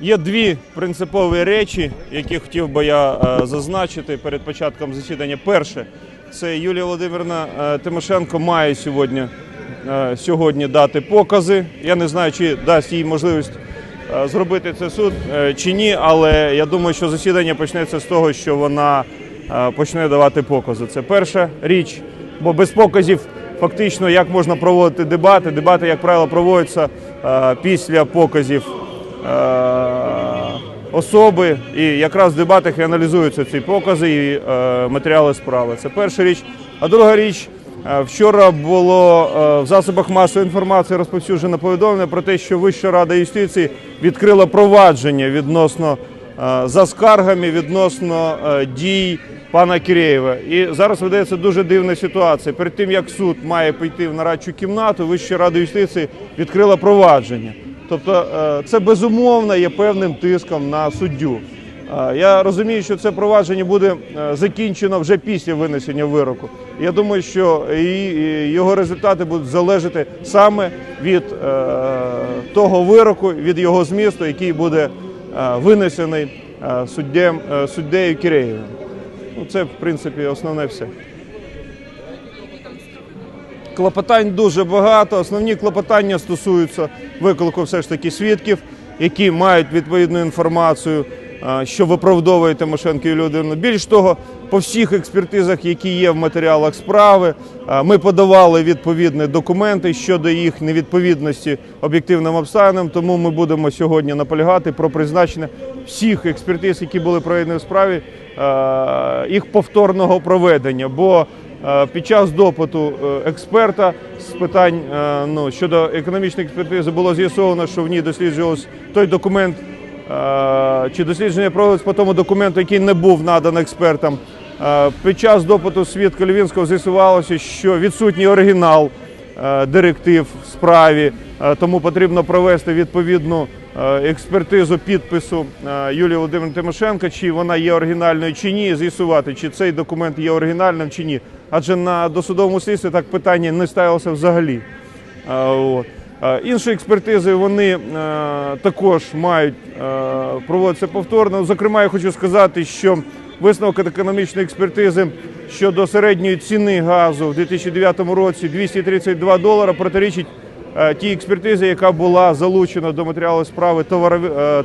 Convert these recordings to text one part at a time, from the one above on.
Є дві принципові речі, які хотів би я е, зазначити перед початком засідання. Перше, це Юлія Володимирівна е, Тимошенко має сьогодні, е, сьогодні дати покази. Я не знаю, чи дасть їй можливість зробити це суд чи ні, але я думаю, що засідання почнеться з того, що вона почне давати покази. Це перша річ, бо без показів фактично як можна проводити дебати. Дебати, як правило, проводяться після показів особи, і якраз в дебатах і аналізуються ці покази і е, матеріали справи. Це перша річ. А друга річ. е, Вчора було е, в засобах масової інформації розповсюджено повідомлення про те, що Вища рада юстиції відкрила провадження відносно е, за скаргами відносно е, дій пана Киреєва. І зараз ведеться дуже дивна ситуація. Перед тим як суд має піти в нарадчу кімнату, Вища рада юстиції відкрила провадження. Тобто е, це безумовно є певним тиском на суддю. Е, Я розумію, що це провадження буде е, закінчено вже після винесення вироку. Я думаю, що його результати будуть залежати саме від того вироку, від його змісту, який буде винесений суддєм, суддею Киреєвим. Ну, це, в принципі, основне все. Клопотань дуже багато. Основні клопотання стосуються виклику все ж таки свідків, які мають відповідну інформацію, що виправдовує Тимошенко Юлію Володимирівну. Більш того, по всіх експертизах, які є в матеріалах справи, ми подавали відповідні документи щодо їх невідповідності об'єктивним обставинам. Тому ми будемо сьогодні наполягати про призначення всіх експертиз, які були проведені в справі, їх повторного проведення. Бо Е, Під час допиту е, експерта з питань е, ну, щодо економічної експертизи було з'ясовано, що в ній досліджувався той документ, е, чи дослідження проводилось по тому документу, який не був наданий експертам. Е, Під час допиту свідка Львінського з'ясувалося, що відсутній оригінал е, директив в справі, е, тому потрібно провести відповідну е, експертизу підпису е, Юлії Володимирівни Тимошенко, чи вона є оригінальною чи ні, і з'ясувати, чи цей документ є оригінальним чи ні. Адже на досудовому слідстві так питання не ставилося взагалі. От. Інші експертизи вони е, також мають е, проводитися повторно. Зокрема, я хочу сказати, що висновок економічної експертизи щодо середньої ціни газу в 2009 році 232 долара протирічить е, тій експертизі, яка була залучена до матеріалу справи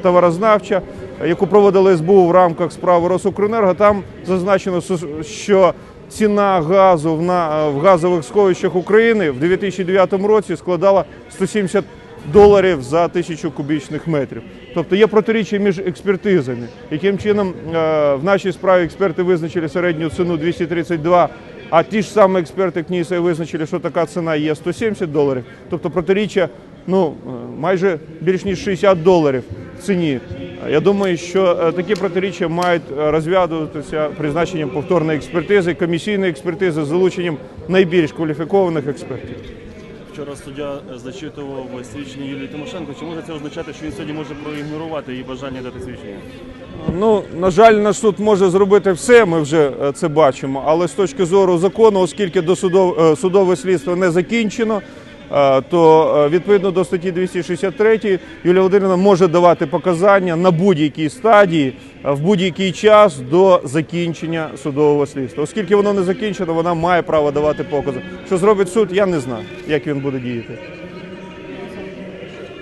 товарознавча, яку проводили СБУ в рамках справи Росукренерго. Там зазначено, що ціна газу в, на, в газових сховищах України в 2009 році складала 170 доларів за тисячу кубічних метрів. Тобто є протиріччя між експертизами, яким чином е, в нашій справі експерти визначили середню ціну 232, а ті ж самі експерти КНІСа визначили, що така ціна є 170 доларів. Тобто протиріччя ну, е, майже більш ніж 60 доларів в ціні. Я думаю, що е, такі протиріччя мають е, розв'язуватися призначенням повторної експертизи, комісійної експертизи з залученням найбільш кваліфікованих експертів. Вчора суддя е, зачитував свідчення Юлії Тимошенко. Чи може це означати, що він сьогодні може проігнорувати її бажання дати свідчення? Ну, на жаль, наш суд може зробити все, ми вже це бачимо. Але з точки зору закону, оскільки досудов- е, судове слідство не закінчено, то е, відповідно до статті 263 Юлія Володимирівна може давати показання на будь-якій стадії, е, в будь-який час до закінчення судового слідства. Оскільки воно не закінчено, вона має право давати покази. Що зробить суд, я не знаю, як він буде діяти.